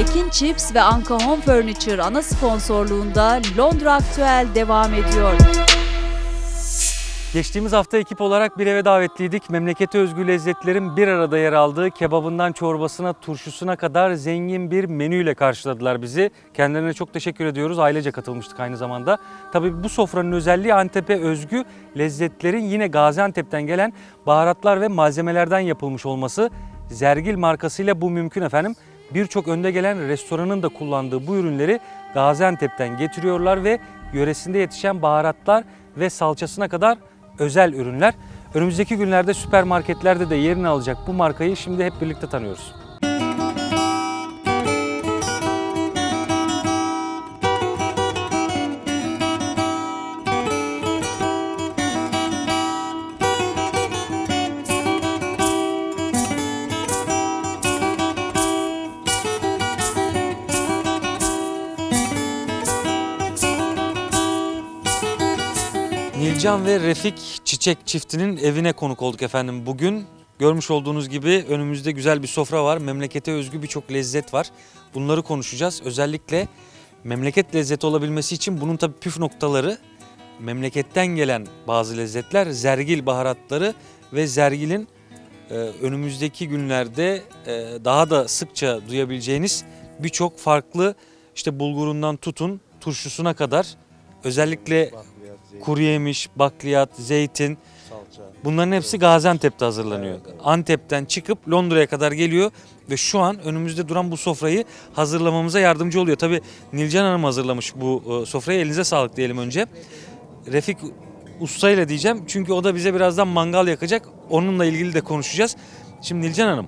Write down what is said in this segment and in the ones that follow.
Ekin Chips ve Anka Home Furniture ana sponsorluğunda Londra Aktüel devam ediyor. Geçtiğimiz hafta ekip olarak bir eve davetliydik. Memlekete özgü lezzetlerin bir arada yer aldığı kebabından çorbasına, turşusuna kadar zengin bir menüyle karşıladılar bizi. Kendilerine çok teşekkür ediyoruz. Ailece katılmıştık aynı zamanda. Tabii bu sofranın özelliği Antep'e özgü lezzetlerin yine Gaziantep'ten gelen baharatlar ve malzemelerden yapılmış olması. Zergil markasıyla bu mümkün efendim. Birçok önde gelen restoranın da kullandığı bu ürünleri Gaziantep'ten getiriyorlar ve yöresinde yetişen baharatlar ve salçasına kadar özel ürünler. Önümüzdeki günlerde süpermarketlerde de yerini alacak bu markayı şimdi hep birlikte tanıyoruz. Nilcan ve Refik Çiçek çiftinin evine konuk olduk efendim bugün. Görmüş olduğunuz gibi önümüzde güzel bir sofra var. Memlekete özgü birçok lezzet var. Bunları konuşacağız. Özellikle memleket lezzeti olabilmesi için bunun tabii püf noktaları memleketten gelen bazı lezzetler, zergil baharatları ve zergilin e, önümüzdeki günlerde e, daha da sıkça duyabileceğiniz birçok farklı işte bulgurundan tutun turşusuna kadar özellikle kuru yemiş, bakliyat, zeytin bunların hepsi Gaziantep'te hazırlanıyor. Antep'ten çıkıp Londra'ya kadar geliyor ve şu an önümüzde duran bu sofrayı hazırlamamıza yardımcı oluyor. Tabii Nilcan Hanım hazırlamış bu e, sofrayı. Elinize sağlık diyelim önce. Refik Usta ile diyeceğim çünkü o da bize birazdan mangal yakacak. Onunla ilgili de konuşacağız. Şimdi Nilcan Hanım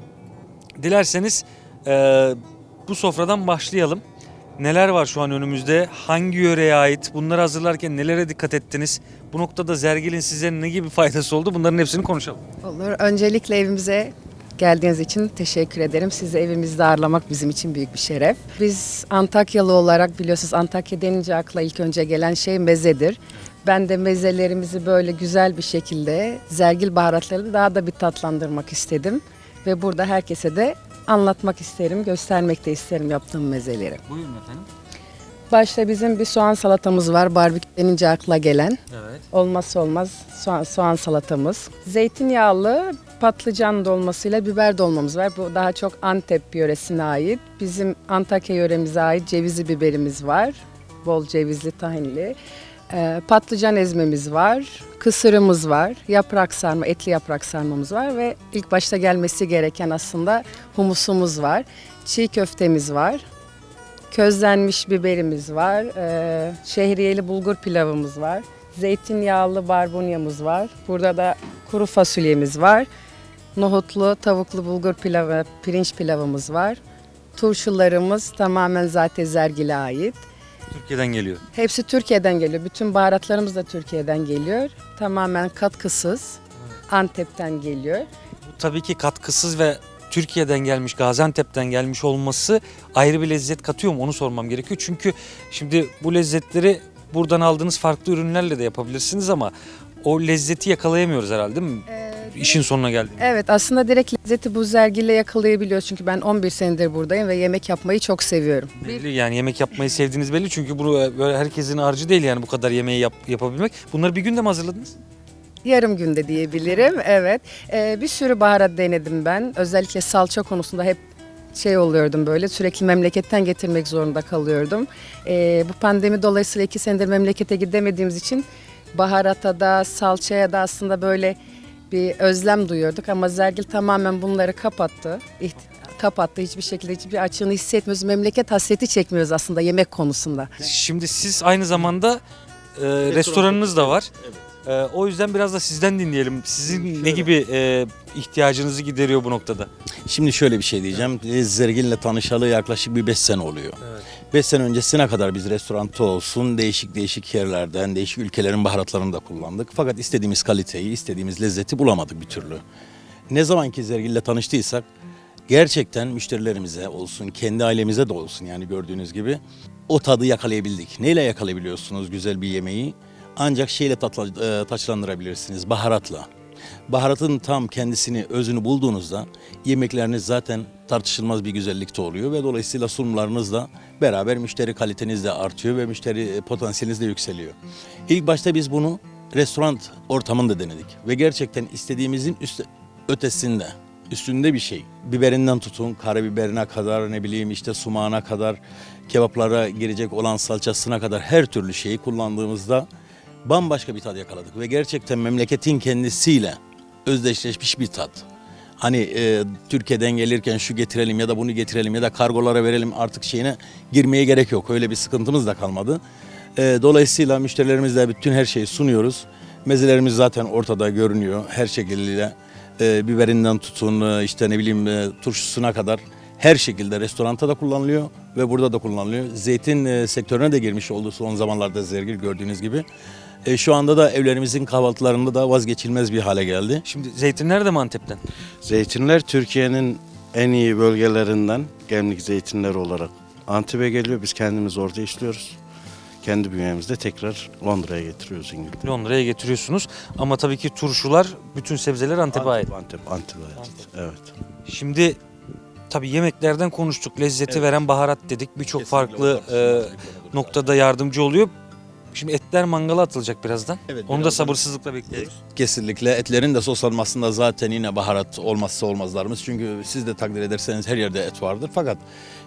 dilerseniz e, bu sofradan başlayalım. Neler var şu an önümüzde? Hangi yöreye ait? Bunları hazırlarken nelere dikkat ettiniz? Bu noktada Zergil'in size ne gibi faydası oldu? Bunların hepsini konuşalım. Olur. Öncelikle evimize geldiğiniz için teşekkür ederim. Sizi evimizde ağırlamak bizim için büyük bir şeref. Biz Antakyalı olarak biliyorsunuz Antakya denince akla ilk önce gelen şey mezedir. Ben de mezelerimizi böyle güzel bir şekilde zergil baharatlarıyla daha da bir tatlandırmak istedim. Ve burada herkese de anlatmak isterim, göstermek de isterim yaptığım mezeleri. Buyurun efendim. Başta bizim bir soğan salatamız var. Barbekü denince akla gelen. Evet. Olmazsa olmaz soğan, soğan salatamız. Zeytinyağlı patlıcan dolmasıyla biber dolmamız var. Bu daha çok Antep yöresine ait. Bizim Antakya yöremize ait cevizli biberimiz var. Bol cevizli tahinli. Ee, patlıcan ezmemiz var. Kısırımız var. Yaprak sarma, etli yaprak sarmamız var ve ilk başta gelmesi gereken aslında humusumuz var. Çiğ köftemiz var. Közlenmiş biberimiz var. Ee, şehriyeli bulgur pilavımız var. Zeytinyağlı barbunyamız var. Burada da kuru fasulyemiz var. Nohutlu tavuklu bulgur pilavı, pirinç pilavımız var. Turşularımız tamamen zaten Zergil'e ait. Türkiye'den geliyor. Hepsi Türkiye'den geliyor. Bütün baharatlarımız da Türkiye'den geliyor. Tamamen katkısız. Antep'ten geliyor. Bu tabii ki katkısız ve Türkiye'den gelmiş, Gaziantep'ten gelmiş olması ayrı bir lezzet katıyor mu onu sormam gerekiyor. Çünkü şimdi bu lezzetleri buradan aldığınız farklı ürünlerle de yapabilirsiniz ama o lezzeti yakalayamıyoruz herhalde değil mi? İşin sonuna geldiğinde. Evet aslında direkt lezzeti bu zergille yakalayabiliyoruz. Çünkü ben 11 senedir buradayım ve yemek yapmayı çok seviyorum. Belli yani yemek yapmayı sevdiğiniz belli çünkü bunu böyle herkesin harcı değil yani bu kadar yemeği yap, yapabilmek. Bunları bir günde mi hazırladınız? Yarım günde diyebilirim. Evet. Ee, bir sürü baharat denedim ben. Özellikle salça konusunda hep şey oluyordum böyle sürekli memleketten getirmek zorunda kalıyordum. Ee, bu pandemi dolayısıyla iki senedir memlekete gidemediğimiz için baharata da salçaya da aslında böyle bir özlem duyuyorduk ama Zergil tamamen bunları kapattı. İht- kapattı hiçbir şekilde hiçbir açığını hissetmiyoruz. Memleket hasreti çekmiyoruz aslında yemek konusunda. Şimdi siz aynı zamanda e, restoranınız da var. E, o yüzden biraz da sizden dinleyelim. Sizin ne gibi e, ihtiyacınızı gideriyor bu noktada? Şimdi şöyle bir şey diyeceğim. Biz Zergin'le tanışalı yaklaşık bir 5 sene oluyor. 5 sene öncesine kadar biz restoranta olsun değişik değişik yerlerden, değişik ülkelerin baharatlarını da kullandık. Fakat istediğimiz kaliteyi, istediğimiz lezzeti bulamadık bir türlü. Ne zaman ki Zergin'le tanıştıysak gerçekten müşterilerimize olsun, kendi ailemize de olsun yani gördüğünüz gibi o tadı yakalayabildik. Neyle yakalayabiliyorsunuz güzel bir yemeği? Ancak şeyle tatla, e, taçlandırabilirsiniz, baharatla. Baharatın tam kendisini, özünü bulduğunuzda yemekleriniz zaten tartışılmaz bir güzellikte oluyor ve dolayısıyla sunumlarınız da beraber müşteri kaliteniz de artıyor ve müşteri potansiyeliniz de yükseliyor. İlk başta biz bunu restoran ortamında denedik ve gerçekten istediğimizin üst, ötesinde, üstünde bir şey. Biberinden tutun, karabiberine kadar, ne bileyim işte sumağına kadar, kebaplara girecek olan salçasına kadar her türlü şeyi kullandığımızda bambaşka bir tat yakaladık ve gerçekten memleketin kendisiyle özdeşleşmiş bir tat. Hani e, Türkiye'den gelirken şu getirelim ya da bunu getirelim ya da kargolara verelim artık şeyine girmeye gerek yok. Öyle bir sıkıntımız da kalmadı. E, dolayısıyla müşterilerimizle bütün her şeyi sunuyoruz. Mezelerimiz zaten ortada görünüyor her şekilde. E, biberinden tutun e, işte ne bileyim e, turşusuna kadar her şekilde restoranta da kullanılıyor ve burada da kullanılıyor. Zeytin e, sektörüne de girmiş oldu son zamanlarda Zergil gördüğünüz gibi. E, şu anda da evlerimizin kahvaltılarında da vazgeçilmez bir hale geldi. Şimdi zeytinler de mi Antep'ten? Zeytinler Türkiye'nin en iyi bölgelerinden gemlik zeytinler olarak Antep'e geliyor. Biz kendimiz orada işliyoruz. Kendi bünyemizde tekrar Londra'ya getiriyoruz İngiltere. Londra'ya getiriyorsunuz. Ama tabii ki turşular, bütün sebzeler Antep'e ait. Antep, Antep, Antep'e ait. Evet. Şimdi tabii yemeklerden konuştuk. Lezzeti veren baharat dedik. Birçok farklı e, noktada yardımcı oluyor. Şimdi etler mangala atılacak birazdan. Evet, Onu da sabırsızlıkla bekliyoruz. Kesinlikle etlerin de soslanmasında zaten yine baharat olmazsa olmazlarımız. Çünkü siz de takdir ederseniz her yerde et vardır. Fakat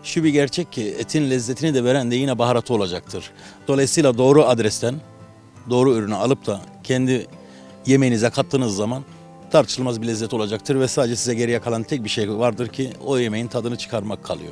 şu bir gerçek ki etin lezzetini de veren de yine baharatı olacaktır. Dolayısıyla doğru adresten doğru ürünü alıp da kendi yemeğinize kattığınız zaman tartışılmaz bir lezzet olacaktır ve sadece size geriye kalan tek bir şey vardır ki o yemeğin tadını çıkarmak kalıyor.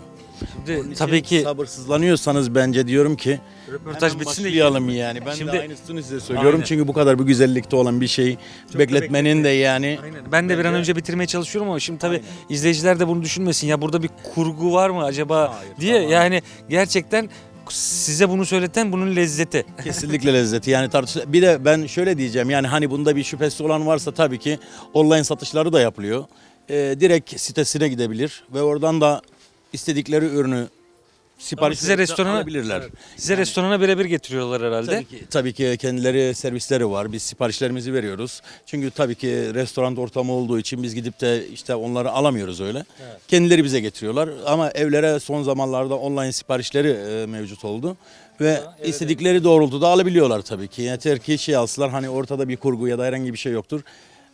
Şimdi tabii ki sabırsızlanıyorsanız bence diyorum ki röportaj bitsin de yiyelim. yani. Ben Şimdi- de aynısını size söylüyorum. Aynen. Çünkü bu kadar bir güzellikte olan bir şeyi bekletmenin de yani Aynen. Ben de bir an önce bitirmeye çalışıyorum ama şimdi tabii izleyiciler de bunu düşünmesin. Ya burada bir kurgu var mı acaba Hayır, diye. tamamen. Yani gerçekten size bunu söyleten bunun lezzeti. kesinlikle lezzeti yani tartış. Bir de ben şöyle diyeceğim yani hani bunda bir şüphesi olan varsa tabii ki online satışları da yapılıyor. Ee, direkt sitesine gidebilir ve oradan da istedikleri ürünü sipariş size restorana alabilirler. Size restorana birebir getiriyorlar herhalde. Tabii ki, tabii ki kendileri servisleri var. Biz siparişlerimizi veriyoruz. Çünkü tabii ki restoran ortamı olduğu için biz gidip de işte onları alamıyoruz öyle. Kendileri bize getiriyorlar. Ama evlere son zamanlarda online siparişleri e, mevcut oldu. Ve istedikleri doğrultuda alabiliyorlar tabii ki. Yeter ki şey alsınlar hani ortada bir kurgu ya da herhangi bir şey yoktur.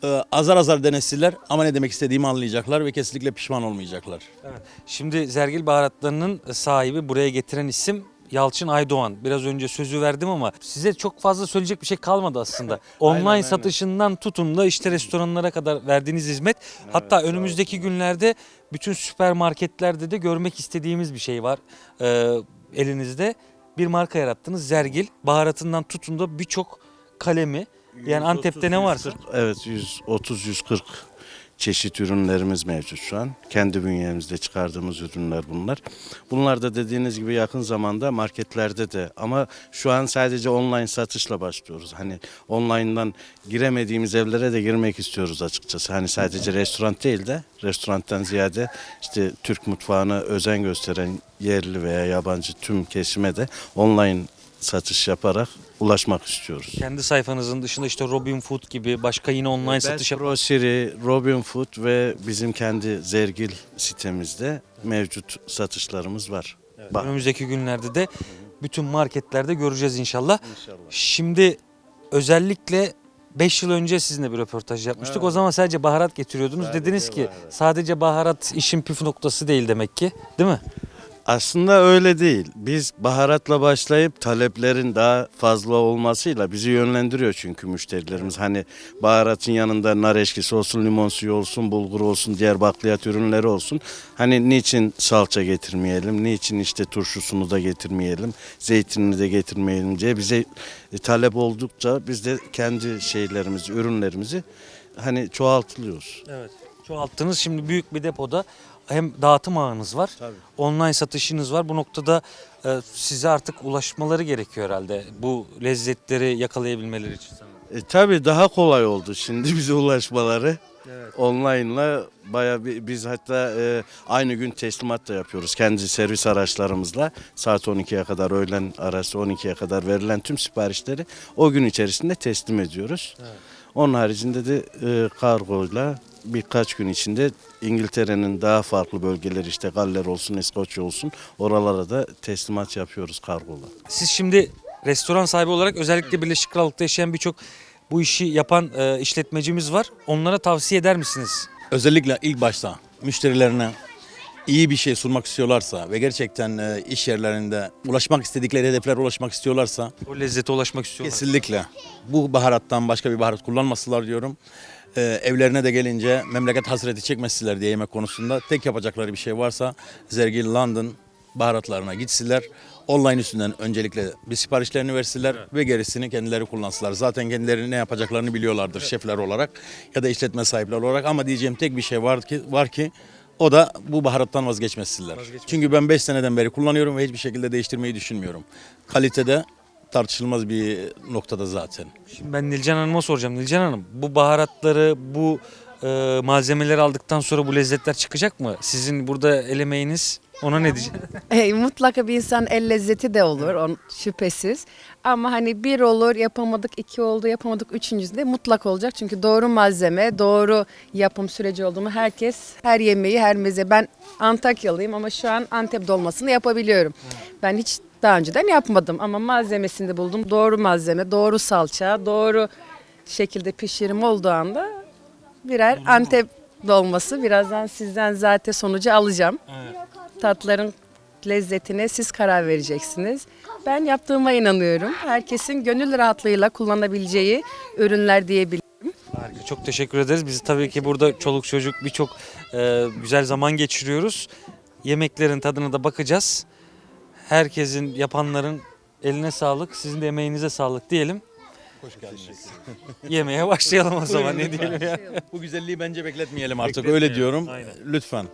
Ee, azar azar denesinler ama ne demek istediğimi anlayacaklar ve kesinlikle pişman olmayacaklar. Şimdi Zergil Baharatları'nın sahibi buraya getiren isim Yalçın Aydoğan. Biraz önce sözü verdim ama size çok fazla söyleyecek bir şey kalmadı aslında. Online aynen. satışından tutun da işte restoranlara kadar verdiğiniz hizmet. Hatta önümüzdeki günlerde bütün süpermarketlerde de görmek istediğimiz bir şey var ee, elinizde. Bir marka yarattınız Zergil. Baharatından tutun da birçok kalemi. Yani Antep'te ne varsa. Evet 130-140 çeşit ürünlerimiz mevcut şu an. Kendi bünyemizde çıkardığımız ürünler bunlar. Bunlar da dediğiniz gibi yakın zamanda marketlerde de ama şu an sadece online satışla başlıyoruz. Hani online'dan giremediğimiz evlere de girmek istiyoruz açıkçası. Hani sadece restoran değil de restorantan ziyade işte Türk mutfağına özen gösteren yerli veya yabancı tüm kesime de online satış yaparak ulaşmak istiyoruz. Kendi sayfanızın dışında işte Robin Food gibi başka yine online satış Best yapan Grocery, Robin Food ve bizim kendi Zergil sitemizde mevcut satışlarımız var. Bak, Önümüzdeki günlerde de bütün marketlerde göreceğiz inşallah. İnşallah. Şimdi özellikle 5 yıl önce sizinle bir röportaj yapmıştık. O zaman sadece baharat getiriyordunuz. Sadece Dediniz ki baharat. sadece baharat işin püf noktası değil demek ki. Değil mi? Aslında öyle değil. Biz baharatla başlayıp taleplerin daha fazla olmasıyla bizi yönlendiriyor çünkü müşterilerimiz. Hani baharatın yanında nar eşkisi olsun, limon suyu olsun, bulgur olsun, diğer bakliyat ürünleri olsun. Hani niçin salça getirmeyelim, niçin işte turşusunu da getirmeyelim, zeytinini de getirmeyelim diye bize e, talep oldukça biz de kendi şeylerimizi, ürünlerimizi hani çoğaltılıyoruz. Evet. Çoğalttınız. Şimdi büyük bir depoda hem dağıtım ağınız var. Tabii. Online satışınız var. Bu noktada e, size artık ulaşmaları gerekiyor herhalde. Bu lezzetleri yakalayabilmeleri için. E, tabii daha kolay oldu şimdi bize ulaşmaları. Evet. Online'la bayağı bir, biz hatta e, aynı gün teslimat da yapıyoruz kendi servis araçlarımızla. Saat 12'ye kadar öğlen arası 12'ye kadar verilen tüm siparişleri o gün içerisinde teslim ediyoruz. Onun haricinde de e, kargoyla birkaç gün içinde İngiltere'nin daha farklı bölgeleri işte Galler olsun, İskoçya olsun oralara da teslimat yapıyoruz kargola. Siz şimdi restoran sahibi olarak özellikle Birleşik Krallık'ta yaşayan birçok bu işi yapan e, işletmecimiz var. Onlara tavsiye eder misiniz? Özellikle ilk başta müşterilerine iyi bir şey sunmak istiyorlarsa ve gerçekten e, iş yerlerinde ulaşmak istedikleri hedeflere ulaşmak istiyorlarsa O lezzete ulaşmak istiyorlar. kesinlikle bu baharattan başka bir baharat kullanmasınlar diyorum. E, evlerine de gelince memleket hasreti çekmesinler diye yemek konusunda tek yapacakları bir şey varsa Zergil London baharatlarına gitsinler. Online üstünden öncelikle bir siparişlerini versinler ve gerisini kendileri kullansınlar. Zaten kendileri ne yapacaklarını biliyorlardır şefler olarak ya da işletme sahipleri olarak ama diyeceğim tek bir şey var ki var ki o da bu baharattan vazgeçmesinler. Çünkü ben 5 seneden beri kullanıyorum ve hiçbir şekilde değiştirmeyi düşünmüyorum. Kalitede tartışılmaz bir noktada zaten. Şimdi ben Nilcan Hanım'a soracağım. Nilcan Hanım bu baharatları, bu e, malzemeleri aldıktan sonra bu lezzetler çıkacak mı? Sizin burada el emeğiniz ona ne diyeceksiniz? E, mutlaka bir insan el lezzeti de olur on, şüphesiz. Ama hani bir olur yapamadık, iki oldu yapamadık, üçüncüsünde mutlak olacak. Çünkü doğru malzeme, doğru yapım süreci olduğumu herkes, her yemeği, her meze. Ben Antakyalıyım ama şu an Antep dolmasını yapabiliyorum. Ben hiç daha önceden yapmadım ama malzemesini de buldum. Doğru malzeme, doğru salça, doğru şekilde pişirim olduğu anda birer Antep dolması. Birazdan sizden zaten sonucu alacağım tatların lezzetine siz karar vereceksiniz. Ben yaptığıma inanıyorum. Herkesin gönül rahatlığıyla kullanabileceği ürünler diyebilirim. Harika. Çok teşekkür ederiz. Biz tabii ki burada çoluk çocuk birçok e, güzel zaman geçiriyoruz. Yemeklerin tadına da bakacağız. Herkesin yapanların eline sağlık, sizin de emeğinize sağlık diyelim. Hoş geldiniz. Yemeğe başlayalım o zaman ne diyelim ya. Bu güzelliği bence bekletmeyelim artık Bekletmeyelim, öyle diyorum. aynen. Lütfen.